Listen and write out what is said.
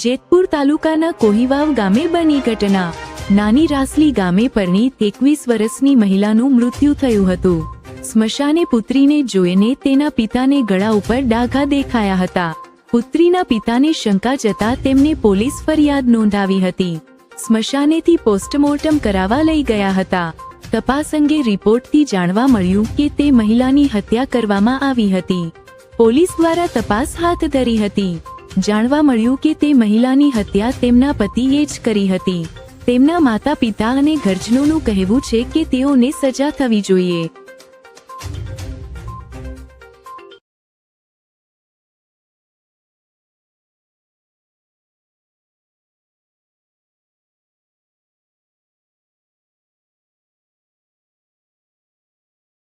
જેતપુર તાલુકાના કોહીવાવ ગામે બની ઘટના. નાની રાસલી ગામે પરની એકવીસ વર્ષની મહિલાનું મૃત્યુ થયું હતું. સ્મશાને પુત્રીને જોઈને તેના પિતાને ગળા ઉપર ડાઘા દેખાયા હતા. પુત્રીના પિતાને શંકા જતા તેમને પોલીસ ફરિયાદ નોંધાવી હતી. સ્મશાનેથી પોસ્ટમોર્ટમ કરાવવા લઈ ગયા હતા. તપાસ અંગે રિપોર્ટથી જાણવા મળ્યું કે તે મહિલાની હત્યા કરવામાં આવી હતી. પોલીસ દ્વારા તપાસ હાથ ધરી હતી. જાણવા મળ્યું કે તે મહિલાની હત્યા તેમના પતિએ જ કરી હતી. તેમના માતા પિતા અને ઘરજનોનું કહેવું છે કે તેઓને સજા થવી જોઈએ.